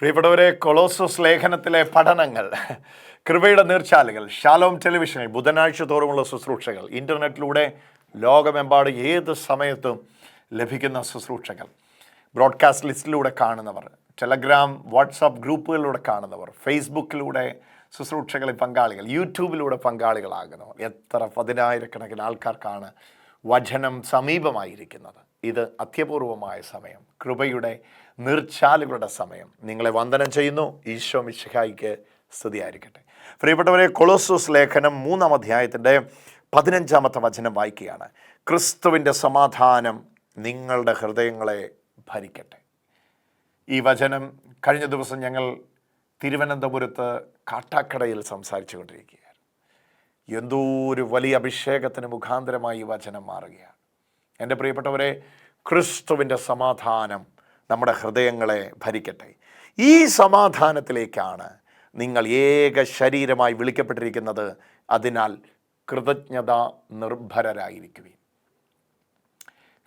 പ്രിയപ്പെട്ടവരെ കൊളോസസ് ലേഖനത്തിലെ പഠനങ്ങൾ. കൃപയുടെ നീർച്ചാലുകൾ ഷാലോം ടെലിവിഷനിൽ ബുധനാഴ്ച തോറുമുള്ള ശുശ്രൂഷകൾ ഇന്റർനെറ്റിലൂടെ ലോകമെമ്പാടും ഏത് സമയത്തും ലഭിക്കുന്ന ശുശ്രൂഷകൾ. ബ്രോഡ്കാസ്റ്റ് ലിസ്റ്റിലൂടെ കാണുന്നവർ ടെലഗ്രാം വാട്സാപ്പ് ഗ്രൂപ്പുകളിലൂടെ കാണുന്നവർ ഫേസ്ബുക്കിലൂടെ ശുശ്രൂഷകളിൽ പങ്കാളികൾ യൂട്യൂബിലൂടെ പങ്കാളികളാകുന്നവർ. എത്ര പതിനായിരക്കണക്കിന് ആൾക്കാർക്കാണ് വചനം സമീപമായിരിക്കുന്നത്. ഇത് അത്യപൂർവമായ സമയം. കൃപയുടെ നീർച്ചാലുകളുടെ സമയം. നിങ്ങളെ വന്ദനം ചെയ്യുന്നു. ഈശോ മിശിഹായിക്ക് സ്തുതിയായിരിക്കട്ടെ. പ്രിയപ്പെട്ടവരെ കൊളോസോസ് ലേഖനം മൂന്നാം അധ്യായത്തിന്റെ പതിനഞ്ചാമത്തെ വചനം വായിക്കുകയാണ്. ക്രിസ്തുവിന്റെ സമാധാനം നിങ്ങളുടെ ഹൃദയങ്ങളെ ഭരിക്കട്ടെ. ഈ വചനം കഴിഞ്ഞ ദിവസം ഞങ്ങൾ തിരുവനന്തപുരത്ത് കാട്ടാക്കടയിൽ സംസാരിച്ചു കൊണ്ടിരിക്കുകയാണ് എന്തോ ഒരു വലിയ അഭിഷേകത്തിന് മുഖാന്തരമായി ഈ വചനം മാറുകയാണ്. എന്റെ പ്രിയപ്പെട്ടവരെ ക്രിസ്തുവിന്റെ സമാധാനം നമ്മുടെ ഹൃദയങ്ങളെ ഭരിക്കട്ടെ. ഈ സമാധാനത്തിലേക്കാണ് നിങ്ങൾ ഏക ശരീരമായി വിളിക്കപ്പെട്ടിരിക്കുന്നത്. അതിനാൽ കൃതജ്ഞത നിർഭരരായിരിക്കുവിൻ.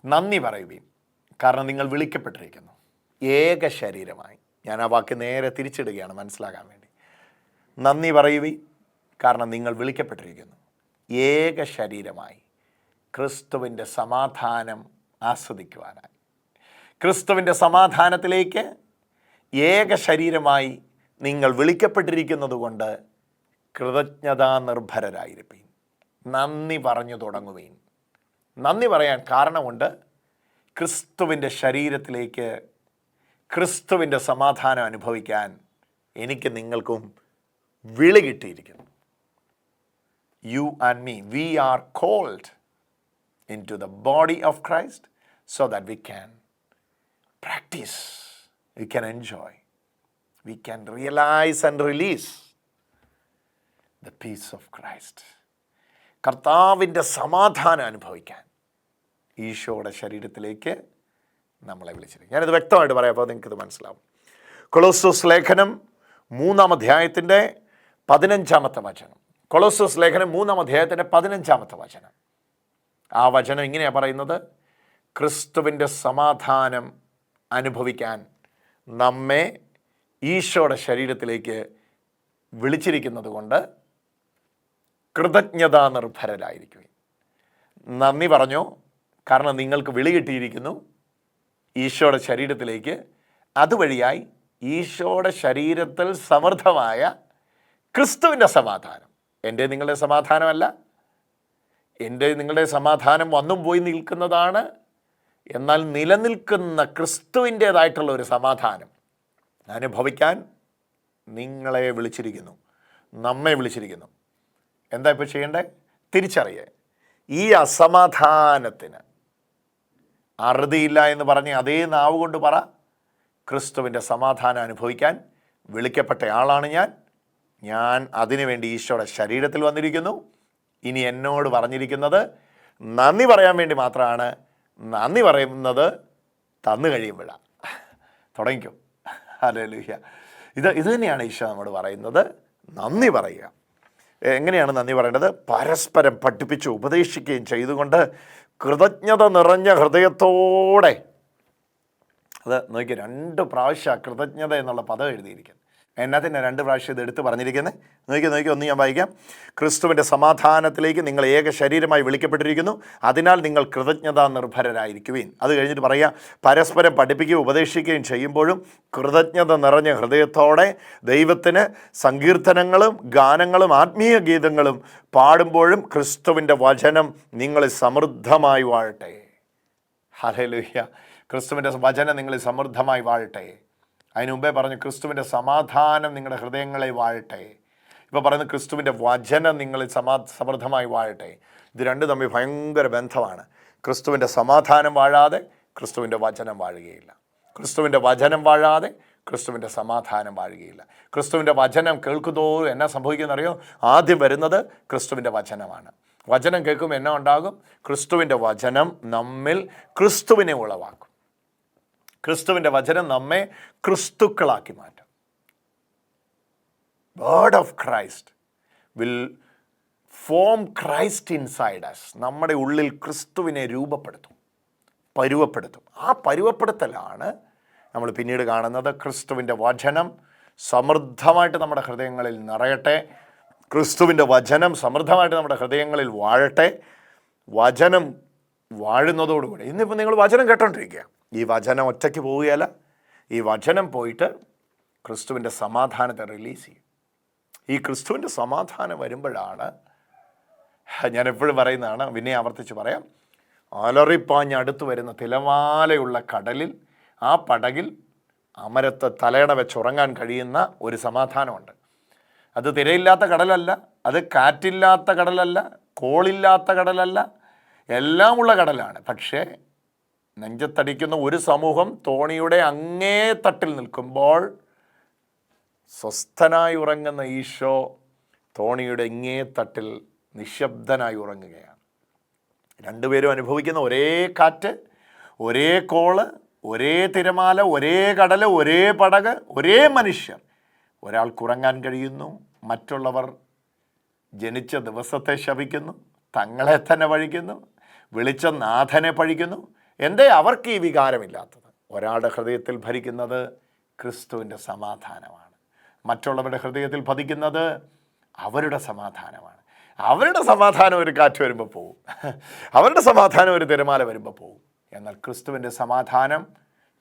നന്ദി പറയുവിൻ. കാരണം നിങ്ങൾ വിളിക്കപ്പെട്ടിരിക്കുന്നു. ഏക ശരീരമായി. ഞാൻ ആ വാക്ക് നേരെ തിരിച്ചിടുകയാണ് മനസ്സിലാകാൻ വേണ്ടി. നന്ദി പറയുവിൻ. കാരണം നിങ്ങൾ വിളിക്കപ്പെട്ടിരിക്കുന്നു. ഏക ശരീരമായി ക്രിസ്തുവിന്റെ സമാധാനം ആസ്വദിക്കുവാനായി. ക്രിസ്തുവിന്റെ സമാധാനത്തിലേക്ക് ഏക ശരീരമായി നിങ്ങൾ വിളിക്കപ്പെട്ടിരിക്കുന്നത് കൊണ്ട് കൃതജ്ഞതാ നിർഭരരായിരിക്കും നന്ദി പറഞ്ഞു തുടങ്ങുവീൻ. നന്ദി പറയാൻ കാരണമുണ്ട് ക്രിസ്തുവിന്റെ ശരീരത്തിലേക്ക് ക്രിസ്തുവിന്റെ സമാധാനം അനുഭവിക്കാൻ എനിക്ക് നിങ്ങൾക്കും വിളി കിട്ടിയിരിക്കുന്നു. You and me we are called into the body of Christ so that we can practise we can enjoy we can realise and release the peace of Christ കർത്താവിന്റെ സമാധാനം അനുഭവിക്കാൻ ഈശോയുടെ ശരീരത്തിലേക്ക് നമ്മളെ വിളിച്ചിരിക്കും ഞാനിത് വ്യക്തമായിട്ട് പറയാം അപ്പോൾ നിങ്ങൾക്കിത് മനസ്സിലാവും. കൊളോസോസ് ലേഖനം മൂന്നാം അധ്യായത്തിന്റെ പതിനഞ്ചാമത്തെ വചനം. കൊളോസോസ് ലേഖനം മൂന്നാം അധ്യായത്തിന്റെ പതിനഞ്ചാമത്തെ വചനം. ആ വചനം ഇങ്ങനെയാണ് പറയുന്നത് ക്രിസ്തുവിന്റെ സമാധാനം അനുഭവിക്കാൻ നമ്മെ ഈശോയുടെ ശരീരത്തിലേക്ക് വിളിച്ചിരിക്കുന്നത് കൊണ്ട് കൃതജ്ഞതാ നിർഭരരായിരിക്കും നന്ദി പറഞ്ഞു. കാരണം നിങ്ങൾക്ക് വിളി കിട്ടിയിരിക്കുന്നു. ഈശോയുടെ ശരീരത്തിലേക്ക് അതുവഴിയായി ഈശോയുടെ ശരീരത്തിൽ സമൃദ്ധമായ ക്രിസ്തുവിന്റെ സമാധാനം. എന്റെ നിങ്ങളുടെ സമാധാനമല്ല. എന്റെ നിങ്ങളുടെ സമാധാനം വന്നും പോയി നിൽക്കുന്നതാണ് എന്നാൽ നിലനിൽക്കുന്ന ക്രിസ്തുവിന്റേതായിട്ടുള്ള ഒരു സമാധാനം അനുഭവിക്കാൻ നിങ്ങളെ വിളിച്ചിരിക്കുന്നു നമ്മെ വിളിച്ചിരിക്കുന്നു. എന്താ ഇപ്പോൾ ചെയ്യേണ്ടേ? തിരിച്ചറിയേ. ഈ അസമാധാനത്തിന് അറുതിയില്ല എന്ന് പറഞ്ഞ് അതേ നാവ് കൊണ്ട് പറ. ക്രിസ്തുവിന്റെ സമാധാനം അനുഭവിക്കാൻ വിളിക്കപ്പെട്ട ആളാണ് ഞാൻ. ഞാൻ അതിനുവേണ്ടി ഈശോയുടെ ശരീരത്തിൽ വന്നിരിക്കുന്നു. ഇനി എന്നോട് പറഞ്ഞിരിക്കുന്നത് നന്ദി പറയാൻ വേണ്ടി മാത്രമാണ് നന്ദി പറയുന്നത് തന്നു കഴിയുമ്പോഴാണ് തുടങ്ങിക്കും. ലൂഹ്യ ഇത് ഇത് തന്നെയാണ് ഈശോ നമ്മോട് പറയുന്നത്. നന്ദി പറയുക. എങ്ങനെയാണ് നന്ദി പറയേണ്ടത്? പരസ്പരം പഠിപ്പിച്ച് ഉപദേശിക്കുകയും ചെയ്തുകൊണ്ട് കൃതജ്ഞത നിറഞ്ഞ ഹൃദയത്തോടെ. അത് നോക്കി രണ്ട് പ്രാവശ്യ കൃതജ്ഞത എന്നുള്ള പദം എഴുതിയിരിക്കുന്നത് എന്നതിനെ രണ്ട് പ്രാവശ്യം ഇത് എടുത്ത് പറഞ്ഞിരിക്കുന്നത് നോക്കി നോക്കി ഒന്ന് ഞാൻ വായിക്കാം. ക്രിസ്തുവിന്റെ സമാധാനത്തിലേക്ക് നിങ്ങൾ ഏക ശരീരമായി വിളിക്കപ്പെട്ടിരിക്കുന്നു. അതിനാൽ നിങ്ങൾ കൃതജ്ഞതാ നിർഭരരായിരിക്കുവിൻ അത് കഴിഞ്ഞിട്ട് പറയുക പരസ്പരം പഠിപ്പിക്കുകയും ഉപദേശിക്കുകയും ചെയ്യുമ്പോഴും കൃതജ്ഞത നിറഞ്ഞ ഹൃദയത്തോടെ ദൈവത്തിന് സങ്കീർത്തനങ്ങളും ഗാനങ്ങളും ആത്മീയ ഗീതങ്ങളും പാടുമ്പോഴും ക്രിസ്തുവിന്റെ വചനം നിങ്ങളെ സമൃദ്ധമായി വാഴട്ടെ. ഹലലുഹ്യ ക്രിസ്തുവിന്റെ വചനം നിങ്ങളെ സമൃദ്ധമായി വാഴട്ടെ. അതിന് മുമ്പേ പറഞ്ഞു ക്രിസ്തുവിന്റെ സമാധാനം നിങ്ങളുടെ ഹൃദയങ്ങളെ വാഴട്ടെ. ഇപ്പോൾ പറയുന്നത് ക്രിസ്തുവിന്റെ വചനം നിങ്ങളിൽ സമാ സമൃദ്ധമായി വാഴട്ടെ. ഇത് രണ്ടും തമ്മിൽ ഭയങ്കര ബന്ധമാണ്. ക്രിസ്തുവിന്റെ സമാധാനം വാഴാതെ ക്രിസ്തുവിന്റെ വചനം വാഴുകയില്ല. ക്രിസ്തുവിന്റെ വചനം വാഴാതെ ക്രിസ്തുവിന്റെ സമാധാനം വാഴുകയില്ല. ക്രിസ്തുവിന്റെ വചനം കേൾക്കുന്നതോറും എന്നാ സംഭവിക്കുന്നറിയോ? ആദ്യം വരുന്നത് ക്രിസ്തുവിന്റെ വചനമാണ്. വചനം കേൾക്കുമ്പോൾ എന്നാ ഉണ്ടാകും? ക്രിസ്തുവിന്റെ വചനം നമ്മിൽ ക്രിസ്തുവിനെ ഉളവാക്കും. ക്രിസ്തുവിന്റെ വചനം നമ്മെ ക്രിസ്തുക്കളാക്കി മാറ്റും. Word of Christ will form Christ inside us നമ്മുടെ ഉള്ളിൽ ക്രിസ്തുവിനെ രൂപപ്പെടുത്തും പരുവപ്പെടുത്തും. ആ പരുവപ്പെടുത്തലാണ് നമ്മൾ പിന്നീട് കാണുന്നത് ക്രിസ്തുവിന്റെ വചനം സമൃദ്ധമായിട്ട് നമ്മുടെ ഹൃദയങ്ങളിൽ നിറയട്ടെ. ക്രിസ്തുവിന്റെ വചനം സമൃദ്ധമായിട്ട് നമ്മുടെ ഹൃദയങ്ങളിൽ വാഴട്ടെ. വചനം വാഴുന്നതോടുകൂടി. ഇന്നിപ്പോൾ നിങ്ങൾ വചനം കേട്ടോണ്ടിരിക്കുക. ഈ വചനം ഒറ്റയ്ക്ക് പോവുകയല്ല. ഈ വചനം പോയിട്ട് ക്രിസ്തുവിന്റെ സമാധാനത്തെ റിലീസ് ചെയ്യും. ഈ ക്രിസ്തുവിന്റെ സമാധാനം വരുമ്പോഴാണ് ഞാൻ എപ്പോഴും പറയുന്നതാണ് പിന്നെ ആവർത്തിച്ച് പറയാം അലറിപ്പാഞ്ഞ് അടുത്ത് വരുന്ന തിലമാലയുള്ള കടലിൽ ആ പടകിൽ അമരത്ത് തലയണ വെച്ചുറങ്ങാൻ കഴിയുന്ന ഒരു സമാധാനമുണ്ട്. അത് തിരയില്ലാത്ത കടലല്ല അത് കാറ്റില്ലാത്ത കടലല്ല കോളില്ലാത്ത കടലല്ല എല്ലാമുള്ള കടലാണ്. പക്ഷേ നെഞ്ചത്തടിക്കുന്ന ഒരു സമൂഹം തോണിയുടെ അങ്ങേ തട്ടിൽ നിൽക്കുമ്പോൾ സ്വസ്ഥനായി ഉറങ്ങുന്ന ഈശോ തോണിയുടെ ഇങ്ങേ തട്ടിൽ നിശബ്ദനായി ഉറങ്ങുകയാണ്. രണ്ടുപേരും അനുഭവിക്കുന്ന ഒരേ കാറ്റ് ഒരേ കോൾ ഒരേ തിരമാല ഒരേ കടൽ ഒരേ പടക് ഒരേ മനുഷ്യർ. ഒരാൾക്ക് ഉറങ്ങാൻ കഴിയുന്നു മറ്റുള്ളവർ ജനിച്ച ദിവസത്തെ ശപിക്കുന്നു തങ്ങളെ തന്നെ പഴിക്കുന്നു വിളിച്ച നാഥനെ പഴിക്കുന്നു എന്തേ അവർക്ക് ഈ വികാരമില്ലാത്തത്? ഒരാളുടെ ഹൃദയത്തിൽ ഭരിക്കുന്നത് ക്രിസ്തുവിന്റെ സമാധാനമാണ്. മറ്റുള്ളവരുടെ ഹൃദയത്തിൽ പതിക്കുന്നത് അവരുടെ സമാധാനമാണ്. അവരുടെ സമാധാനം ഒരു കാറ്റ് വരുമ്പോൾ പോവും. അവരുടെ സമാധാനം ഒരു തിരമാല വരുമ്പോൾ പോവും. എന്നാൽ ക്രിസ്തുവിന്റെ സമാധാനം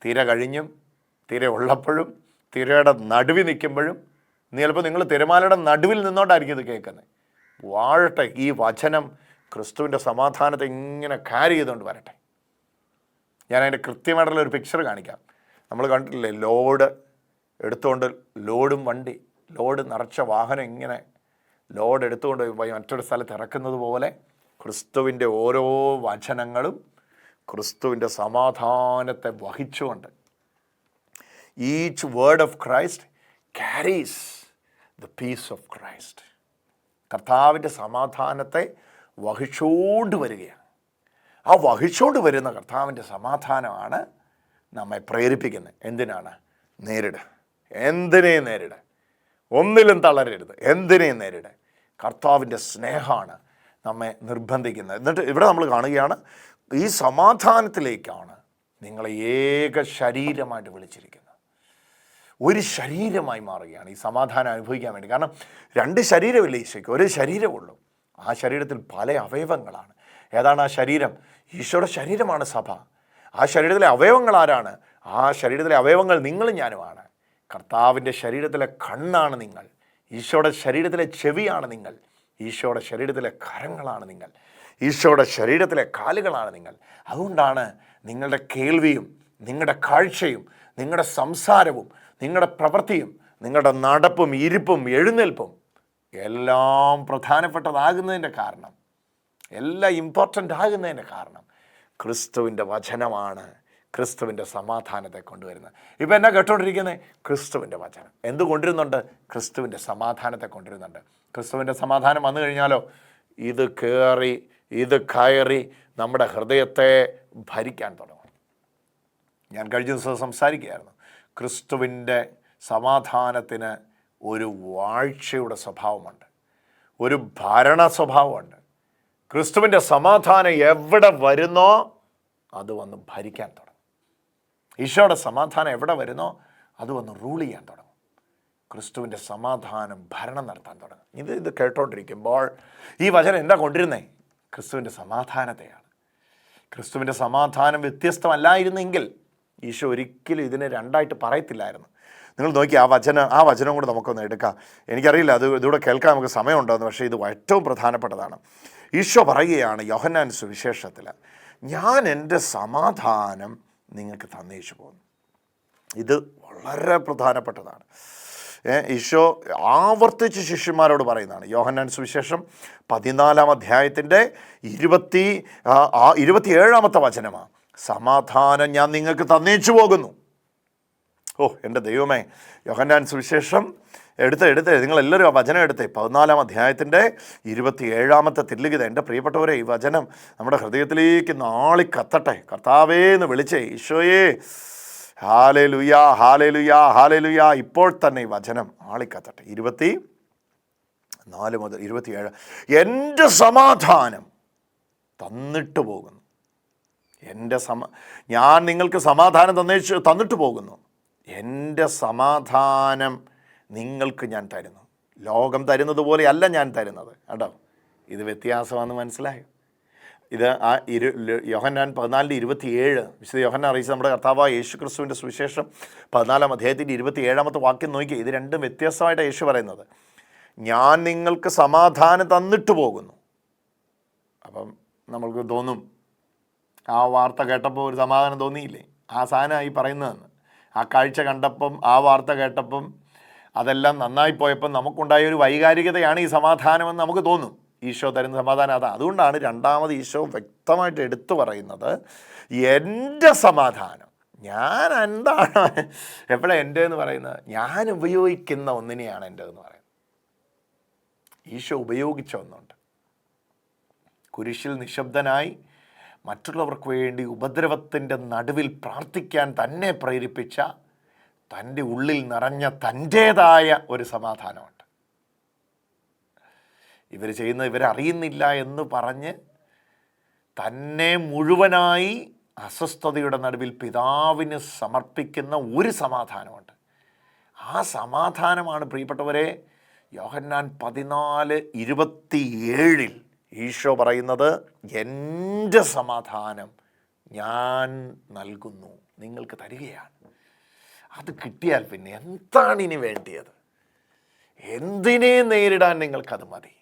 തിര കഴിഞ്ഞും തിര ഉള്ളപ്പോഴും തിരയുടെ നടുവിൽ നിൽക്കുമ്പോഴും ചിലപ്പോൾ നിങ്ങൾ തിരമാലയുടെ നടുവിൽ നിന്നോണ്ടായിരിക്കും ഇത് കേൾക്കുന്നത്. വാഴട്ടെ ഈ വചനം ക്രിസ്തുവിന്റെ സമാധാനത്തെ ഇങ്ങനെ കാരി ചെയ്തുകൊണ്ട് വരട്ടെ. ഞാൻ അതിന്റെ കൃത്യമായിട്ടുള്ള ഒരു പിക്ചർ കാണിക്കാം. നമ്മൾ കണ്ടിട്ടില്ലേ ലോഡ് എടുത്തുകൊണ്ട് ലോഡും വണ്ടി ലോഡ് നിറച്ച വാഹനം ഇങ്ങനെ ലോഡ് എടുത്തുകൊണ്ട് മറ്റൊരു സ്ഥലത്ത് ഇറക്കുന്നത് പോലെ ക്രിസ്തുവിന്റെ ഓരോ വചനങ്ങളും ക്രിസ്തുവിന്റെ സമാധാനത്തെ വഹിച്ചുകൊണ്ട് each word of Christ carries the peace of Christ കർത്താവിന്റെ സമാധാനത്തെ വഹിച്ചുകൊണ്ട് വരികയാണ്. ആ വഹിച്ചുകൊണ്ട് വരുന്ന കർത്താവിന്റെ സമാധാനമാണ് നമ്മെ പ്രേരിപ്പിക്കുന്നത്. എന്തിനാണ്? നേരിട. എന്തിനേയും നേരിട? ഒന്നിലും തളരരുത്. എന്തിനേയും നേരിട? കർത്താവിന്റെ സ്നേഹമാണ് നമ്മെ നിർബന്ധിക്കുന്നത്. എന്നിട്ട് ഇവിടെ നമ്മൾ കാണുകയാണ് ഈ സമാധാനത്തിലേക്കാണ് നിങ്ങളെ ഏക ശരീരമായിട്ട് വിളിച്ചിരിക്കുന്നത്. ഒരു ശരീരമായി മാറുകയാണ് ഈ സമാധാനം അനുഭവിക്കാൻ വേണ്ടി. കാരണം രണ്ട് ശരീരമില്ല ഈശോയ്ക്ക്? ഒരു ശരീരമുള്ളൂ. ആ ശരീരത്തിൽ പല അവയവങ്ങളാണ്. ഏതാണ് ആ ശരീരം? ഈശോയുടെ ശരീരമാണ് സഭ. ആ ശരീരത്തിലെ അവയവങ്ങൾ ആരാണ്? ആ ശരീരത്തിലെ അവയവങ്ങൾ നിങ്ങളും ഞാനുമാണ്. കർത്താവിന്റെ ശരീരത്തിലെ കണ്ണാണ് നിങ്ങൾ. ഈശോയുടെ ശരീരത്തിലെ ചെവിയാണ് നിങ്ങൾ. ഈശോയുടെ ശരീരത്തിലെ കരങ്ങളാണ് നിങ്ങൾ. ഈശോയുടെ ശരീരത്തിലെ കാലുകളാണ് നിങ്ങൾ. അതുകൊണ്ടാണ് നിങ്ങളുടെ കേൾവിയും നിങ്ങളുടെ കാഴ്ചയും നിങ്ങളുടെ സംസാരവും നിങ്ങളുടെ പ്രവൃത്തിയും നിങ്ങളുടെ നടപ്പും ഇരിപ്പും എഴുന്നേൽപ്പും എല്ലാം പ്രധാനപ്പെട്ടതാകുന്നതിന്റെ കാരണം എല്ലാം ഇമ്പോർട്ടന്റ് ആകുന്നതിന് കാരണം ക്രിസ്തുവിന്റെ വചനമാണ് ക്രിസ്തുവിന്റെ സമാധാനത്തെ കൊണ്ടുവരുന്നത്. ഇപ്പം എന്നാ കേട്ടോണ്ടിരിക്കുന്നത് ക്രിസ്തുവിന്റെ വചനം. എന്ത് കൊണ്ടിരുന്നുണ്ട് ക്രിസ്തുവിന്റെ സമാധാനത്തെ കൊണ്ടിരുന്നുണ്ട് ക്രിസ്തുവിന്റെ സമാധാനം വന്നു കഴിഞ്ഞാലോ? ഇത് കയറി ഇത് കയറി നമ്മുടെ ഹൃദയത്തെ ഭരിക്കാൻ തുടങ്ങും. ഞാൻ കഴിഞ്ഞ ദിവസം സംസാരിക്കുകയായിരുന്നു. ക്രിസ്തുവിന്റെ സമാധാനത്തിന് ഒരു വാഴ്ചയുടെ സ്വഭാവമുണ്ട്. ഒരു ഭരണ സ്വഭാവമുണ്ട്. ക്രിസ്തുവിന്റെ സമാധാനം എവിടെ വരുന്നോ അത് വന്ന് ഭരിക്കാൻ തുടങ്ങും. ഈശോയുടെ സമാധാനം എവിടെ വരുന്നോ അത് വന്ന് റൂൾ ചെയ്യാൻ തുടങ്ങും. ക്രിസ്തുവിന്റെ സമാധാനം ഭരണം നടത്താൻ തുടങ്ങും. ഇത് ഇത് കേട്ടോണ്ടിരിക്കുമ്പോൾ ഈ വചനം എന്താ കൊണ്ടിരുന്നേ? ക്രിസ്തുവിന്റെ സമാധാനത്തെയാണ്. ക്രിസ്തുവിന്റെ സമാധാനം വ്യത്യസ്തമല്ലായിരുന്നെങ്കിൽ ഈശോ ഒരിക്കലും ഇതിനെ രണ്ടായിട്ട് പറയത്തില്ലായിരുന്നു. നിങ്ങൾ നോക്കി ആ വചനം ആ വചനം കൂടെ നമുക്കൊന്ന് എടുക്കാം. എനിക്കറിയില്ല അത് ഇതുകൂടെ കേൾക്കാൻ നമുക്ക് സമയമുണ്ടോയെന്ന് പക്ഷേ ഇത് ഏറ്റവും പ്രധാനപ്പെട്ടതാണ്. ഈശോ പറയുകയാണ് യോഹന്നാൻ സുവിശേഷത്തിൽ ഞാൻ എന്റെ സമാധാനം നിങ്ങൾക്ക് തന്നേച്ചു പോകുന്നു ഇത് വളരെ പ്രധാനപ്പെട്ടതാണ്. ഈശോ ആവർത്തിച്ച് ശിഷ്യന്മാരോട് പറയുന്നതാണ്. യോഹന്നാൻ സുവിശേഷം പതിനാലാം അധ്യായത്തിന്റെ ഇരുപത്തി ഇരുപത്തിയേഴാമത്തെ വചനമാണ് സമാധാനം ഞാൻ നിങ്ങൾക്ക് തന്നേച്ചു പോകുന്നു. ഓ എന്റെ ദൈവമേ യോഹന്നാൻ സുവിശേഷം എടുത്ത് എടുത്ത് നിങ്ങളെല്ലാവരും ആ വചനം എടുത്തേ. പതിനാലാം അധ്യായത്തിന്റെ ഇരുപത്തി ഏഴാമത്തെ തില്ലുകിത എന്റെ പ്രിയപ്പെട്ടവരെ ഈ വചനം നമ്മുടെ ഹൃദയത്തിലേക്ക് നാളി കത്തട്ടെ. കർത്താവേ എന്ന് വിളിച്ചേ ഈശോയേ ഹാലേ ലുയാ ഹാലേ ലുയാ ഹാലേ ലുയാ ഇപ്പോൾ തന്നെ ഈ വചനം ആളിക്കത്തട്ടെ ഇരുപത്തി നാല് മുതൽ ഇരുപത്തിയേഴ്. എന്റെ സമാധാനം തന്നിട്ട് പോകുന്നു. എന്റെ സമ ഞാൻ നിങ്ങൾക്ക് സമാധാനം തന്നേച്ച് തന്നിട്ട് പോകുന്നു. എന്റെ സമാധാനം നിങ്ങൾക്ക് ഞാൻ തരുന്നു. ലോകം തരുന്നത് പോലെയല്ല ഞാൻ തരുന്നത്. കേട്ടോ ഇത് വ്യത്യാസമാണെന്ന് മനസ്സിലായോ? ഇത് ആ ഇരു യോഹന്നാൻ പതിനാലിന്റെ ഇരുപത്തിയേഴ് വിശുദ്ധ യോഹന്നാൻ അറിയിച്ച നമ്മുടെ കർത്താവായ യേശു ക്രിസ്തുവിന്റെ സുവിശേഷം പതിനാലാം അദ്ദേഹത്തിന്റെ ഇരുപത്തി ഏഴാമത്തെ വാക്യം നോക്കി ഇത് രണ്ടും വ്യത്യസ്തമായിട്ട് യേശു പറയുന്നത്. ഞാൻ നിങ്ങൾക്ക് സമാധാനം തന്നിട്ട് പോകുന്നു. അപ്പം നമ്മൾക്ക് തോന്നും ആ വാർത്ത കേട്ടപ്പോൾ ഒരു സമാധാനം തോന്നിയില്ലേ? ആ സാധനമായി പറയുന്നതെന്ന്. ആ കാഴ്ച കണ്ടപ്പം ആ വാർത്ത കേട്ടപ്പം അതെല്ലാം നന്നായി പോയപ്പം നമുക്കുണ്ടായ ഒരു വൈകാരികതയാണ് ഈ സമാധാനമെന്ന് നമുക്ക് തോന്നും. ഈശോ തരുന്ന സമാധാനം അതാണ് അതുകൊണ്ടാണ് രണ്ടാമത് ഈശോ വ്യക്തമായിട്ട് എടുത്തു പറയുന്നത് എന്റെ സമാധാനം. ഞാൻ എന്താണ്? എപ്പോഴാണ് എന്റെ എന്ന് പറയുന്നത്? ഞാൻ ഉപയോഗിക്കുന്ന ഒന്നിനെയാണ് എന്റെ എന്ന് പറയുന്നത്. ഈശോ ഉപയോഗിച്ച ഒന്നുണ്ട്. കുരിശിൽ നിശബ്ദനായി മറ്റുള്ളവർക്ക് വേണ്ടി ഉപദ്രവത്തിന്റെ നടുവിൽ പ്രാർത്ഥിക്കാൻ തന്നെ പ്രേരിപ്പിച്ച തന്റെ ഉള്ളിൽ നിറഞ്ഞ തന്റേതായ ഒരു സമാധാനമുണ്ട്. ഇവർ ചെയ്യുന്നത് ഇവരറിയുന്നില്ല എന്ന് പറഞ്ഞ് തന്നെ മുഴുവനായി അസ്വസ്ഥതയുടെ നടുവിൽ പിതാവിന് സമർപ്പിക്കുന്ന ഒരു സമാധാനമുണ്ട്. ആ സമാധാനമാണ് പ്രിയപ്പെട്ടവരെ യോഹന്നാൻ പതിനാല് ഇരുപത്തിയേഴിൽ ഈശോ പറയുന്നത് എന്റെ സമാധാനം ഞാൻ നൽകുന്നു നിങ്ങൾക്ക് തരികയാണ്. അത് കിട്ടിയാൽ പിന്നെ എന്താണ് ഇനി വേണ്ടിയത്? എന്തിനെ നേരിടാൻ നിങ്ങൾക്കത് മതി?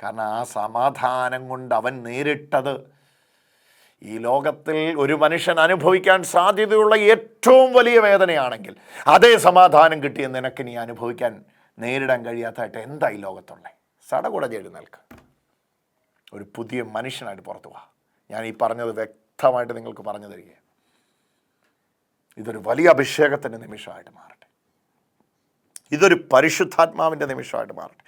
കാരണം ആ സമാധാനം കൊണ്ട് അവൻ നേരിട്ടത് ഈ ലോകത്തിൽ ഒരു മനുഷ്യൻ അനുഭവിക്കാൻ സാധ്യതയുള്ള ഏറ്റവും വലിയ വേദനയാണെങ്കിൽ അതേ സമാധാനം കിട്ടിയ നിനക്ക് നീ അനുഭവിക്കാൻ നേരിടാൻ കഴിയാത്തതായിട്ട് എന്താ ഈ ലോകത്തുള്ള? സടകുട ചെയ്ത് എഴുന്നേൽക്ക് ഒരു പുതിയ മനുഷ്യനായിട്ട് പുറത്തു വാ. ഞാൻ ഈ പറഞ്ഞത് വ്യക്തമായിട്ട് നിങ്ങൾക്ക് പറഞ്ഞു തരികയാണ്. ഇതൊരു വലിയ അഭിഷേകത്തിന്റെ നിമിഷമായിട്ട് മാറട്ടെ. ഇതൊരു പരിശുദ്ധാത്മാവിന്റെ നിമിഷമായിട്ട് മാറട്ടെ.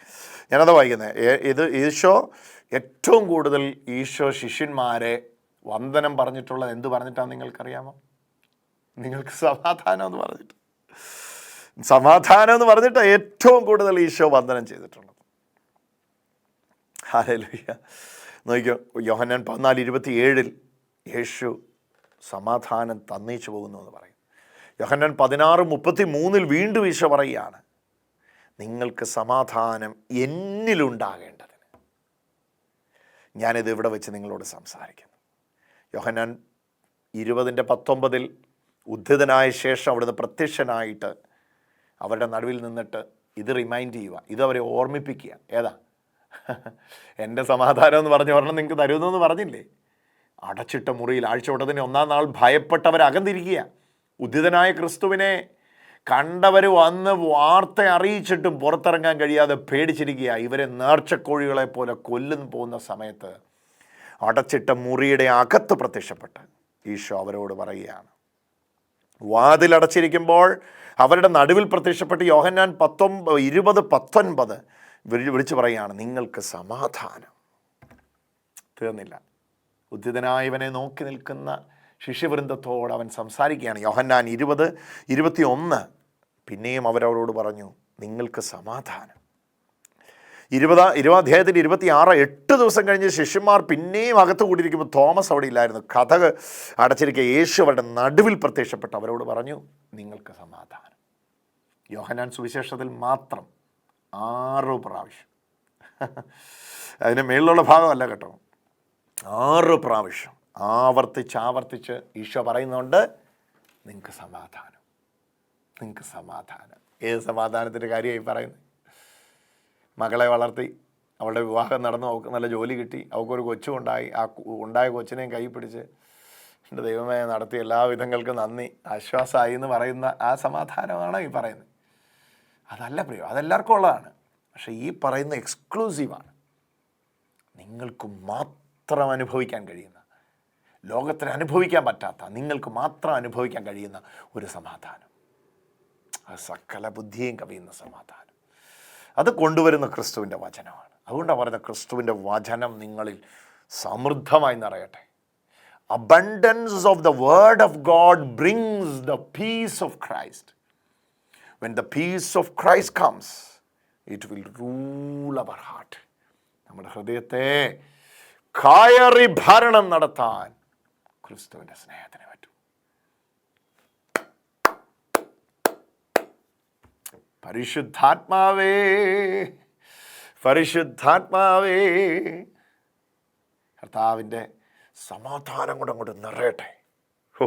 ഞാനത് വായിക്കുന്നത് ഇത് ഈശോ ഏറ്റവും കൂടുതൽ ഈശോ ശിഷ്യന്മാരെ വന്ദനം പറഞ്ഞിട്ടുള്ളത് എന്ത് പറഞ്ഞിട്ടാണ് നിങ്ങൾക്കറിയാമോ? നിങ്ങൾക്ക് സമാധാനം എന്ന് പറഞ്ഞിട്ട്. സമാധാനം എന്ന് പറഞ്ഞിട്ട് ഏറ്റവും കൂടുതൽ ഈശോ വന്ദനം ചെയ്തിട്ടുള്ളത്. ഹാലലുയ്യ നോക്കിയോ യോഹന്നാൻ പതിനാല് ഇരുപത്തി ഏഴിൽ യേശു സമാധാനം തന്നേച്ചു പോകുന്നു എന്ന് പറയും. യോഹന്നാൻ പതിനാറ് മുപ്പത്തി മൂന്നിൽ വീണ്ടും ഈശോ പറയുകയാണ് നിങ്ങൾക്ക് സമാധാനം എന്നിലുണ്ടാകേണ്ടതിന്. ഞാനിത് ഇവിടെ വെച്ച് നിങ്ങളോട് സംസാരിക്കുന്നു. യോഹന്നാൻ ഇരുപതിന്റെ പത്തൊമ്പതിൽ ഉദ്ധിതനായ ശേഷം അവിടുന്ന് പ്രത്യക്ഷനായിട്ട് അവരുടെ നടുവിൽ നിന്നിട്ട് ഇത് റിമൈൻഡ് ചെയ്യുക. ഇത് അവരെ ഓർമ്മിപ്പിക്കുക. ഏതാ? എന്റെ സമാധാനം എന്ന് പറഞ്ഞ ഒരെണ്ണം നിങ്ങൾക്ക് തരുമെന്ന് പറഞ്ഞില്ലേ? അടച്ചിട്ട മുറിയിൽ ആഴ്ചവട്ടത്തിന് ഒന്നാം നാൾ ഭയപ്പെട്ടവർ അകന്നിരിക്കുക ഉദിതനായ ക്രിസ്തുവിനെ കണ്ടവർ വന്ന് വാർത്ത അറിയിച്ചിട്ടും പുറത്തിറങ്ങാൻ കഴിയാതെ പേടിച്ചിരിക്കുക. ഇവരെ നേർച്ചക്കോഴികളെ പോലെ കൊല്ലുന്നു പോകുന്ന സമയത്ത് അടച്ചിട്ട മുറിയുടെ അകത്ത് പ്രത്യക്ഷപ്പെട്ട് ഈശോ അവരോട് പറയുകയാണ്. വാതിലടച്ചിരിക്കുമ്പോൾ അവരുടെ നടുവിൽ പ്രത്യക്ഷപ്പെട്ട് യോഹന്നാൻ പത്തൊമ്പത് ഇരുപത് പത്തൊൻപത് വിളിച്ചു പറയുകയാണ് നിങ്ങൾക്ക് സമാധാനം. തീർന്നില്ല. ഉദ്ധിതനായവനെ നോക്കി നിൽക്കുന്ന ശിഷ്യവൃന്ദത്തോട് അവൻ സംസാരിക്കുകയാണ്. യോഹന്നാൻ ഇരുപത് ഇരുപത്തി ഒന്ന് പിന്നെയും അവരവരോട് പറഞ്ഞു നിങ്ങൾക്ക് സമാധാനം. ഇരുപതാ ഇരുപതാധ്യായത്തിന്റെ ഇരുപത്തി ആറ് എട്ട് ദിവസം കഴിഞ്ഞ് ശിഷ്യന്മാർ പിന്നെയും അകത്ത് കൂടിയിരിക്കുമ്പോൾ തോമസ് അവിടെ ഇല്ലായിരുന്നു. കഥ അടച്ചിരിക്കുക യേശു അവരുടെ നടുവിൽ പ്രത്യക്ഷപ്പെട്ട് അവരോട് പറഞ്ഞു നിങ്ങൾക്ക് സമാധാനം. യോഹനാൻ സുവിശേഷത്തിൽ മാത്രം ആറ് പ്രാവശ്യം. അതിന് മേളിലുള്ള ഭാഗമല്ല കേട്ടോ. ആറ് പ്രാവശ്യം ആവർത്തിച്ച് ആവർത്തിച്ച് ഈശോ പറയുന്നുണ്ട് നിങ്ങൾക്ക് സമാധാനം. നിങ്ങൾക്ക് സമാധാനം. ഏത് സമാധാനത്തിന്റെ കാര്യമായി പറയുന്നത്? മകളെ വളർത്തി അവളുടെ വിവാഹം നടന്നു അവൾക്ക് നല്ല ജോലി കിട്ടി അവൾക്കൊരു കൊച്ചുണ്ടായി ആ ഉണ്ടായ കൊച്ചിനെയും കൈ പിടിച്ച് എന്റെ ദൈവമേ നടത്തി എല്ലാ വിധങ്ങൾക്കും നന്ദി. ആശ്വാസമായി എന്ന് പറയുന്ന ആ സമാധാനമാണ് ഈ പറയുന്നത്. അതല്ല പ്രിയോ അതെല്ലാവർക്കും ഉള്ളതാണ്. പക്ഷേ ഈ പറയുന്ന എക്സ്ക്ലൂസീവാണ് നിങ്ങൾക്ക് മാത്രം അനുഭവിക്കാൻ കഴിയുന്ന ലോകത്തിന് അനുഭവിക്കാൻ പറ്റാത്ത നിങ്ങൾക്ക് മാത്രം അനുഭവിക്കാൻ കഴിയുന്ന ഒരു സമാധാനം. അത് സകല ബുദ്ധിയും കവിയുന്ന സമാധാനം. അത് കൊണ്ടുവരുന്ന ക്രിസ്തുവിന്റെ വചനമാണ്. അതുകൊണ്ടാണ് പറയുന്നത് ക്രിസ്തുവിന്റെ വചനം നിങ്ങളിൽ സമൃദ്ധമായി നിറയട്ടെ. Abundance of the word of God brings the peace of Christ when the peace of Christ comes it will rule our heart നമ്മുടെ ഹൃദയത്തെ കയറി ഭരണം നടത്താൻ ക്രിസ്തുവിന്റെ സ്നേഹത്തിന് പറ്റൂ. പരിശുദ്ധാത്മാവേ പരിശുദ്ധാത്മാവേ കർത്താവിന്റെ സമാധാനം കൂടെ അങ്ങോട്ട് നിറയട്ടെ. ഹോ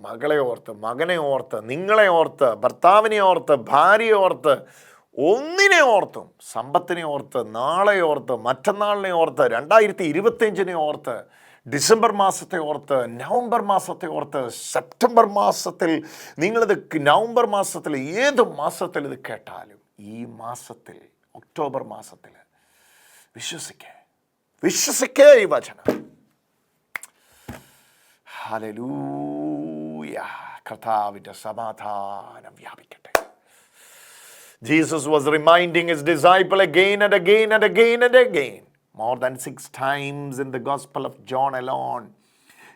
മകളെ ഓർത്ത് മകനെ ഓർത്ത് നിങ്ങളെ ഓർത്ത് ഭർത്താവിനെ ഓർത്ത് ഭാര്യയെ ഓർത്ത് ഒന്നിനെ ഓർത്തും സമ്പത്തിനെ ഓർത്ത് നാളെ ഓർത്ത് മറ്റന്നാളിനെ ഓർത്ത് രണ്ടായിരത്തി ഇരുപത്തിയഞ്ചിനെ ഓർത്ത് ഡിസംബർ മാസത്തെ ഓർത്ത് നവംബർ മാസത്തെ ഓർത്ത് സെപ്റ്റംബർ മാസത്തിൽ നിങ്ങളിത് നവംബർ മാസത്തിൽ ഏത് മാസത്തിൽ ഇത് കേട്ടാലും ഈ മാസത്തിൽ ഒക്ടോബർ മാസത്തിൽ വിശ്വസിക്കേ വിശ്വസിക്കേ ഈ വചനം. ഹല്ലേലൂയ കർത്താവിൻ്റെ സമാധാനം വ്യാപിക്കട്ടെ Jesus was reminding his disciple again and again and again and again. More than six times in the Gospel of John alone.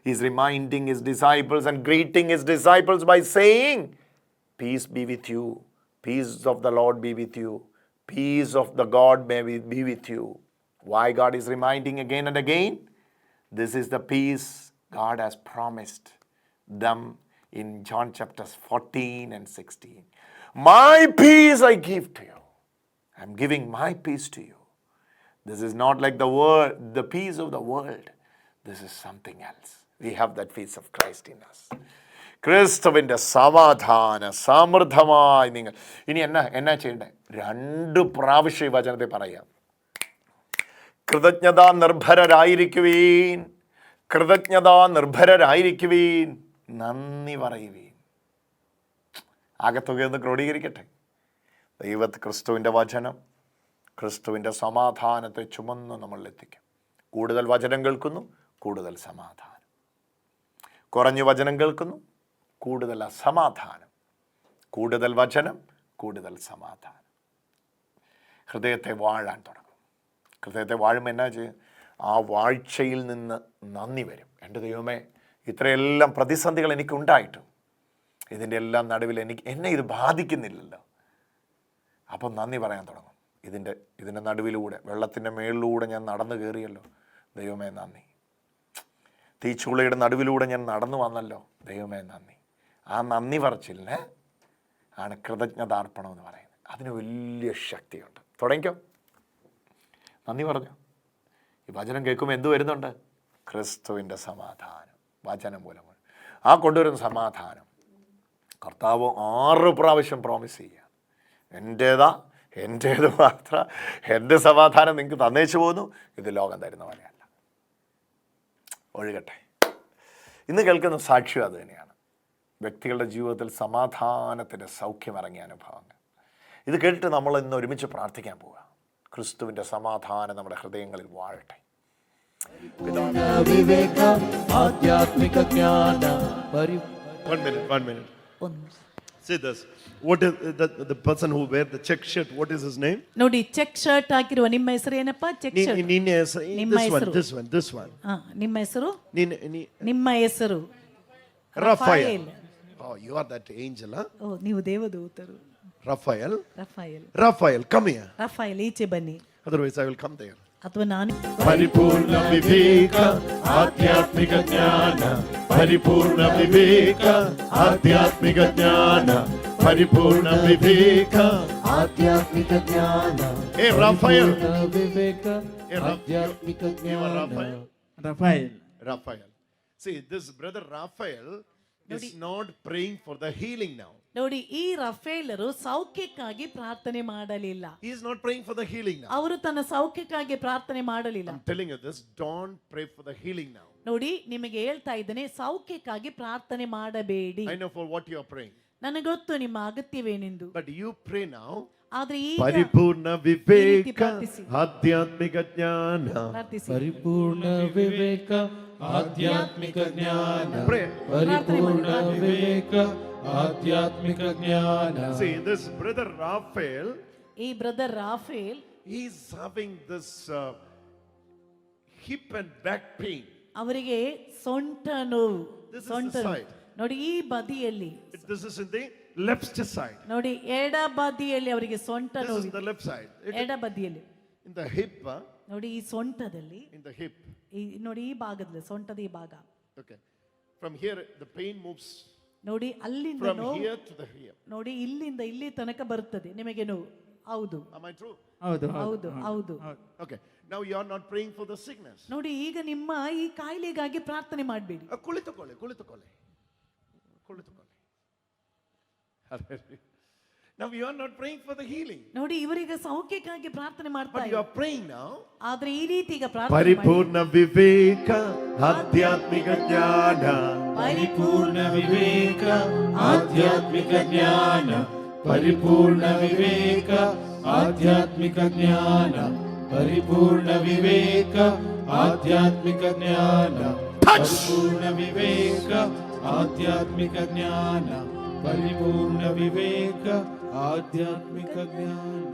He's reminding his disciples and greeting his disciples by saying, Peace be with you. Peace of the Lord be with you. Peace of the God may be be with you. Why God is reminding again and again? This is the peace God has promised them in John chapters 14 and 16. My peace I give to you. I'm giving my peace to you. This is not like the world, the peace of the world. This is something else. We have that peace of Christ in us. ക്രിസ്തുവിന്റെ സമാധാന സമൃദ്ധമായി നിങ്ങൾ ഇനി എന്നാ എന്നാ ചെയ്യണ്ടേ രണ്ട് പ്രാവശ്യം ഈ വചനത്തെ പറയാം കൃതജ്ഞതാ നിർഭരരായിരിക്കുവീൻ കൃതജ്ഞതാ നിർഭരരായിരിക്കുവീൻ നന്ദി പറയുവീൻ ആകത്തുകയൊന്ന് ക്രോഡീകരിക്കട്ടെ. ദൈവത്ത് ക്രിസ്തുവിന്റെ വചനം ക്രിസ്തുവിന്റെ സമാധാനത്തെ ചുമന്ന് നമ്മളിലെത്തിക്കും. കൂടുതൽ വചനം കേൾക്കുന്നു കൂടുതൽ സമാധാനം. കുറഞ്ഞു വചനം കേൾക്കുന്നു കൂടുതൽ അസമാധാനം. കൂടുതൽ വചനം കൂടുതൽ സമാധാനം. ഹൃദയത്തെ വാഴാൻ തുടങ്ങും. ഹൃദയത്തെ വാഴുമ്പോൾ എന്നാ ചെയ്യും ആ വാഴ്ചയിൽ നിന്ന് നന്ദി വരും. എന്റെ ദൈവമേ ഇത്രയെല്ലാം പ്രതിസന്ധികൾ എനിക്കുണ്ടായിട്ടും. ഇതിന്റെ എല്ലാം നടുവിൽ എനിക്ക് എന്നെ ഇത് ബാധിക്കുന്നില്ലല്ലോ. അപ്പം നന്ദി പറയാൻ തുടങ്ങും. ഇതിന്റെ ഇതിന്റെ നടുവിലൂടെ വെള്ളത്തിന്റെ മേളിലൂടെ ഞാൻ നടന്നു കയറിയല്ലോ. ദൈവമേ നന്ദി. തീച്ചുളയുടെ നടുവിലൂടെ ഞാൻ നടന്നു വന്നല്ലോ. ദൈവമേ നന്ദി. ആ നന്ദി പറച്ചിലിന് ആണ് കൃതജ്ഞതാർപ്പണം എന്ന് പറയുന്നത്. അതിന് വലിയ ശക്തിയുണ്ട്. തുടങ്ങിക്കോ. നന്ദി പറഞ്ഞു. ഈ വചനം കേൾക്കുമ്പോൾ എന്ത് വരുന്നുണ്ട്? ക്രിസ്തുവിന്റെ സമാധാനം. വചനം മൂലം ആ കൊണ്ടുവരുന്ന സമാധാനം. കർത്താവ് ആറ് പ്രാവശ്യം പ്രോമിസ് ചെയ്യുക എന്റേതാ എന്റേത് മാത്ര. എന്റെ സമാധാനം നിങ്ങൾക്ക് തന്നേച്ചു പോകുന്നു ഇത് ലോകം തരുന്ന പോലെയല്ല. ഒഴുകട്ടെ. ഇന്ന് കേൾക്കുന്ന സാക്ഷ്യം അത് തന്നെയാണ്. വ്യക്തികളുടെ ജീവിതത്തിൽ സമാധാനത്തിന്റെ സൗഖ്യം ഇറങ്ങിയ അനുഭവങ്ങൾ. ഇത് കേട്ടിട്ട് നമ്മൾ ഇന്ന് ഒരുമിച്ച് പ്രാർത്ഥിക്കാൻ പോവുക. ക്രിസ്തുവിന്റെ സമാധാനം നമ്മുടെ ഹൃദയങ്ങളിൽ വാഴട്ടെ. ವಿವೇಕ ಆಧ್ಯಾತ್ಮಿಕ ಜ್ಞಾನ ಪರಿ One minute, one minute. ಒಂದು See this. What is the, the person who wear the check shirt? What is his name? ನೋಡಿ ಚೆಕ್ ಶರ್ಟ್ ಹಾಕಿರುವ ನಿಮ್ಮ ಹೆಸರು ಏನಪ್ಪ check Ni- shirt Nine is- ನಿಮ್ಮ this one, ಹೆಸರು. this one, this one. ಹಾ ನಿಮ್ಮ ಹೆಸರು Nine, ni- ನಿಮ್ಮ ಹೆಸರು Raphael. ರಫಾಯೇಲ್. Oh, you are that angel, huh? ಓ ನೀವು ದೇವದೂತರು Raphael. Raphael Raphael, come here. Raphael ಈಚೆ ಬನ್ನಿ Otherwise, I will come there. ಅಥವಾ ನಾನು ಪರಿಪೂರ್ಣ ವಿವೇಕ ಆಧ್ಯಾತ್ಮಿಕ ಜ್ಞಾನ ಪರಿಪೂರ್ಣ ವಿವೇಕ ಆಧ್ಯಾತ್ಮಿಕ ಜ್ಞಾನ ಪರಿಪೂರ್ಣ ವಿವೇಕ ಆಧ್ಯಾತ್ಮಿಕ ಜ್ಞಾನ ಏ ರಾಫಾಯಲ್ ಪೂರ್ಣ ವಿವೇಕ ಏ ರಾ- ಆಧ್ಯಾತ್ಮಿಕ you are ಜ್ಞಾನ Raphael. Raphael. Raphael. See, this brother Raphael is not praying for the healing now. ನೋಡಿ ಈ ರಫೇಲರು ಸೌಖ್ಯಕ್ಕಾಗಿ ಪ್ರಾರ್ಥನೆ ಮಾಡಲಿಲ್ಲ He is not praying for the healing now. ಅವರು ತನ್ನ ಸೌಖ್ಯಕ್ಕಾಗಿ ಪ್ರಾರ್ಥನೆ ಮಾಡಲಿಲ್ಲ I'm telling you this, don't pray for the healing now. ನೋಡಿ ನಿಮಗೆ ಹೇಳ್ತಾ ಇದ್ದೇನೆ ಸೌಖ್ಯಕ್ಕಾಗಿ ಪ್ರಾರ್ಥನೆ ಮಾಡಬೇಡಿ I know for what you are praying. ನನಗೆ ಗೊತ್ತು ನಿಮ್ಮ ಅಗತ್ಯವೇನೆಂದು But you pray now. ಆದ್ರೆ ಈ ಪರಿಪೂರ್ಣ ವಿವೇಕ ಪ್ರಾರ್ಥಿಸಿ. ಆಧ್ಯಾತ್ಮಿಕ ಜ್ಞಾನ ಪ್ರಾರ್ಥಿಸಿ ಪರಿಪೂರ್ಣ ವಿವೇಕ ಆಧ್ಯಾತ್ಮಿಕ ಜ್ಞಾನ Pray. ಪರಿಪೂರ್ಣ ವಿವೇಕ ಆಧ್ಯಾತ್ಮಿಕ ಜ್ಞಾನ See, this brother Raphael, ಈ brother Raphael he's having this uh, hip and back pain. ಅವರಿಗೆ ಸೊಂಟ ನೋವು This is ಸೊಂಟ the ನೋವು. side. ನೋಡಿ ಈ ಬದಿಯಲ್ಲಿ This is in the left side. ನೋಡಿ ಎಡ ಬದಿಯಲ್ಲಿ ಅವರಿಗೆ ಸೊಂಟ This is ನೋವು the left side. It- ಎಡ ಬದಿಯಲ್ಲಿ ಇನ್ ದ ಹಿಪ್ ನೋಡಿ ಈ ಸೊಂಟದಲ್ಲಿ ಇನ್ ದ ಹಿಪ್ ನೋಡಿ ಈ ಭಾಗದಲ್ಲಿ ಸೊಂಟದ ಈ ಭಾಗ. Okay from here the pain moves ನೋಡಿ ಅಲ್ಲಿಂದ ನೋವು ನೋಡಿ ಇಲ್ಲಿಂದ ಇಲ್ಲಿ ತನಕ ಬರುತ್ತದೆ ನಿಮಗೆ ಹೌದು. ಆಮ್ ಐ ಟ್ರೂ ಹೌದು ಹೌದು ಹೌದು okay now you not praying for the sickness ನೋಡಿ ಈಗ ನಿಮ್ಮ ಈ ಕಾಯಿಲೆಗಾಗಿ ಪ್ರಾರ್ಥನೆ ಮಾಡಬೇಡಿ. ಕುಳಿತುಕೊಳ್ಳಿ ಕುಳಿತುಕೊಳ್ಳಿ. ಕುಳಿತುಕೊಳ್ಳಿ. ಅದೇ Now you are not praying for the healing, ನೋಡಿ ಇವರೀಗ ಸೌಖ್ಯಕ್ಕಾಗಿ ಪ್ರಾರ್ಥನೆ ಮಾಡ್ತಾ but you ಇದ್ದಾರೆ are praying now. ಆದ್ರೆ ಈ ರೀತಿ ಈಗ ಪ್ರಾರ್ಥನೆ ಮಾಡಿ. ಪರಿಪೂರ್ಣ ವಿವೇಕ ಆಧ್ಯಾತ್ಮಿಕ ಜ್ಞಾನ ಪರಿಪೂರ್ಣ ವಿವೇಕ ಆಧ್ಯಾತ್ಮಿಕ ಜ್ಞಾನ ಪರಿಪೂರ್ಣ ವಿವೇಕ ಆಧ್ಯಾತ್ಮಿಕ ಜ್ಞಾನ ಪರಿಪೂರ್ಣ ವಿವೇಕ ಆಧ್ಯಾತ್ಮಿಕ ಜ್ಞಾನ ಪರಿಪೂರ್ಣ ವಿವೇಕ ಆಧ್ಯಾತ್ಮಿಕ ಜ್ಞಾನ ಪರಿಪೂರ್ಣ ವಿವೇಕ ಆಧ್ಯಾತ್ಮಿಕ ಜ್ಞಾನ.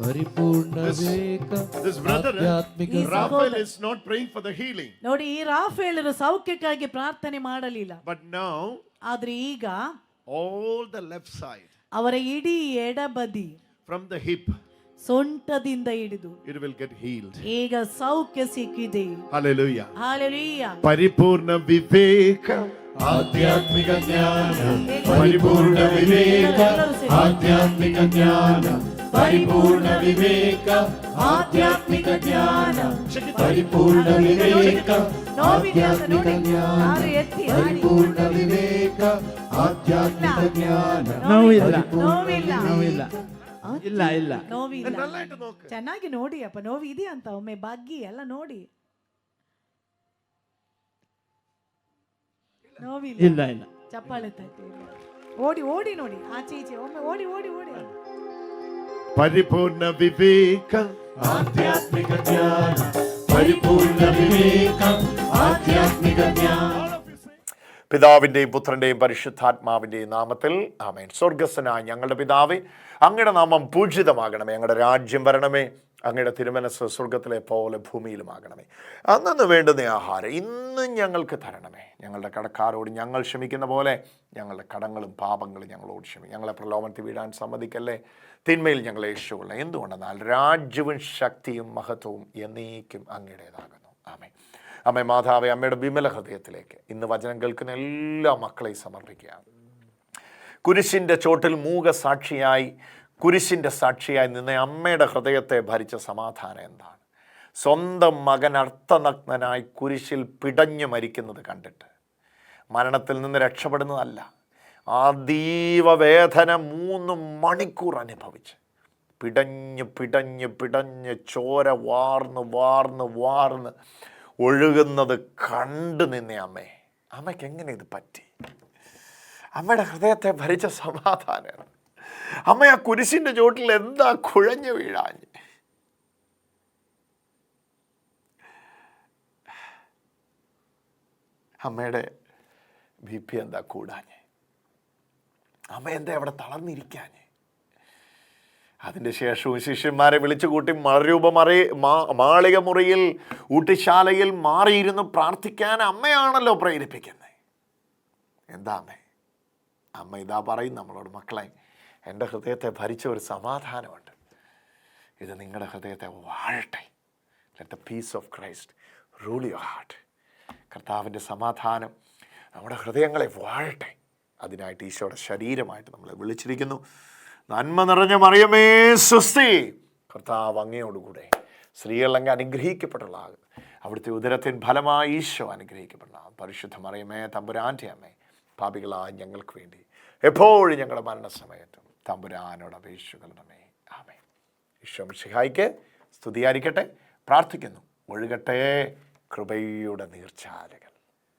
ಪರಿಪೂರ್ಣ is not praying for healing ನೋಡಿ ಈ ರಾಫೇಲ್ ಸೌಖ್ಯಕ್ಕಾಗಿ ಪ್ರಾರ್ಥನೆ ಮಾಡಲಿಲ್ಲ. ಬಟ್ ನೌ ಆದ್ರೆ ಈಗ ಆಲ್ ದ ಲೆಫ್ಟ್ ಸೈಡ್ ಅವರ ಇಡೀ ಎಡಬದಿ ಫ್ರಮ್ ದ ಹಿಪ್ ಸೊಂಟದಿಂದ ಹಿಡಿದು ಇಟ್ ವಿಲ್ ಗೆಟ್ ಹೀಲ್ಡ್ ಈಗ ಸೌಖ್ಯ ಸಿಕ್ಕಿದೆ. ಹalleluya ಹalleluya ಪರಿಪೂರ್ಣ ವಿವೇಕ ಆಧ್ಯಾತ್ಮಿಕ ಜ್ಞಾನ ಪರಿಪೂರ್ಣ ವಿವೇಕ ಆಧ್ಯಾತ್ಮಿಕ ಜ್ಞಾನ ಪರಿಪೂರ್ಣ ವಿವೇಕ ಆಧ್ಯಾತ್ಮಿಕ ಜ್ಞಾನ ಪರಿಪೂರ್ಣ ವಿವೇಕ ಆಧ್ಯಾತ್ಮಿಕ ಜ್ಞಾನ ಯಾರು ಎತ್ತಿ ಹಾಡಿ. ಪರಿಪೂರ್ಣ ವಿವೇಕ ಆಧ್ಯಾತ್ಮಿಕ ಜ್ಞಾನ ನೋವಿಲ್ಲ ನೋವಿಲ್ಲ ನೋವಿಲ್ಲ ಇಲ್ಲ ಇಲ್ಲ ನೋವಿಲ್ಲ നന്നായിട്ട് നോക്ക് ಚೆನ್ನಾಗಿ ನೋಡಿ ಅಪ್ಪ ನೋವು ಇದೆ ಅಂತ ಒಮ್ಮೆ ಬಗ್ಗಿ ಎಲ್ಲ ನೋಡಿ ನೋವಿಲ್ಲ ಇಲ್ಲ ಇಲ್ಲ ಚಪ್ಪಾಳೆ ತಟ್ಟಿ ಓಡಿ ಓಡಿ ನೋಡಿ ಆಚೆ ಈಚೆ ಒಮ್ಮೆ ಓಡಿ ಓಡಿ ಓಡಿ പരിപൂർണ വിവേക ಆಧ್ಯಾತ್ಮಿಕ ಜ್ಞಾನ ಪರಿಪೂರ್ಣ ವಿವೇಕ ಆಧ್ಯಾತ್ಮಿಕ ಜ್ಞಾನ പിതാവിൻ്റെയും പുത്രൻ്റെയും പരിശുദ്ധാത്മാവിൻ്റെയും നാമത്തിൽ ആമേൻ സ്വർഗസ്സനായ ഞങ്ങളുടെ പിതാവേ അങ്ങയുടെ നാമം പൂജിതമാകണമേ ഞങ്ങളുടെ രാജ്യം വരണമേ അങ്ങയുടെ തിരുമനസ് സ്വർഗത്തിലെ പോലെ ഭൂമിയിലുമാകണമേ. അന്നു വേണ്ടുന്ന ആഹാരം ഇന്നും ഞങ്ങൾക്ക് തരണമേ. ഞങ്ങളുടെ കടക്കാരോട് ഞങ്ങൾ ക്ഷമിക്കുന്ന പോലെ ഞങ്ങളുടെ കടങ്ങളും പാപങ്ങളും ഞങ്ങളോട് ക്ഷമിക്കും ഞങ്ങളെ പ്രലോഭനത്തിൽ വീഴാൻ സമ്മതിക്കല്ലേ? തിന്മയിൽ ഞങ്ങളെ ഇഷ്ടമുള്ള എന്തുകൊണ്ടെന്നാൽ രാജ്യവും ശക്തിയും മഹത്വവും എന്നേക്കും അങ്ങയുടേതാകുന്നു. ആമേ അമ്മ മാതാവെ അമ്മയുടെ വിമല ഹൃദയത്തിലേക്ക് ഇന്ന് വചനം കേൾക്കുന്ന എല്ലാ മക്കളെയും സമർപ്പിക്കുകയാണ്. കുരിശിന്റെ ചോട്ടിൽ മൂക സാക്ഷിയായി കുരിശിന്റെ സാക്ഷിയായി നിന്ന അമ്മയുടെ ഹൃദയത്തെ ഭരിച്ച സമാധാനം എന്താണ്? സ്വന്തം മകൻ അർത്ഥനഗ്നനായി കുരിശിൽ പിടഞ്ഞു മരിക്കുന്നത് കണ്ടിട്ട് മരണത്തിൽ നിന്ന് രക്ഷപ്പെടുന്നതല്ല അതീവ വേദന മൂന്ന് മണിക്കൂർ അനുഭവിച്ച്. പിടഞ്ഞ് പിടഞ്ഞ് പിടഞ്ഞ് ചോര വാർന്ന് വാർന്ന് വാർന്ന് ഒഴുകുന്നത് കണ്ടു നിന്നെ അമ്മേ. അമ്മയ്ക്ക് എങ്ങനെ ഇത് പറ്റി? അമ്മയുടെ ഹൃദയത്തെ ഭരിച്ച സമാധാനം അമ്മ ആ കുരിശിന്റെ ചോട്ടിൽ എന്താ കുഴഞ്ഞു വീഴാഞ്ഞ് അമ്മയുടെ ബി പി എന്താ കൂടാഞ്ഞ് അമ്മ എന്താ അവിടെ തളർന്നിരിക്കാഞ്ഞ് അതിന്റെ ശേഷവും ശിഷ്യന്മാരെ വിളിച്ചു കൂട്ടി മറുരൂപമറി മാളിക മുറിയിൽ ഊട്ടിശാലയിൽ മാറിയിരുന്ന് പ്രാർത്ഥിക്കാൻ അമ്മയാണല്ലോ പ്രേരിപ്പിക്കുന്നത് എന്താ അമ്മേ? അമ്മ ഇതാ പറയും നമ്മളോട് മക്കളെ എന്റെ ഹൃദയത്തെ ഭരിച്ച ഒരു സമാധാനമുണ്ട്. ഇത് നിങ്ങളുടെ ഹൃദയത്തെ വാഴട്ടെ. Let the peace of Christ rule your heart കർത്താവിന്റെ സമാധാനം നമ്മുടെ ഹൃദയങ്ങളെ വാഴട്ടെ. അതിനായിട്ട് ഈശോയുടെ ശരീരമായിട്ട് നമ്മളെ വിളിച്ചിരിക്കുന്നു. നന്മ നിറഞ്ഞ മറിയമേ സുസ്തി കർത്താവ് അങ്ങയോടുകൂടെ സ്ത്രീകളങ്ങ് അനുഗ്രഹിക്കപ്പെട്ടുള്ള ആൾ അവിടുത്തെ ഉദരത്തിൻ ഫലമായി ഈശോ അനുഗ്രഹിക്കപ്പെടുന്ന പരിശുദ്ധ മറിയമേ തമ്പുരാന്റെ അമ്മേ പാപികളായ ഞങ്ങൾക്ക് വേണ്ടി എപ്പോഴും ഞങ്ങളുടെ മരണസമയത്തും തമ്പുരാനോട് അപേക്ഷിക്കണമേ ആമേ ഈശോ മിശിഹായിക്ക് സ്തുതിയായിരിക്കട്ടെ. പ്രാർത്ഥിക്കുന്നു. ഒഴുകട്ടെ. കൃപയുടെ നീർച്ചാലുകൾ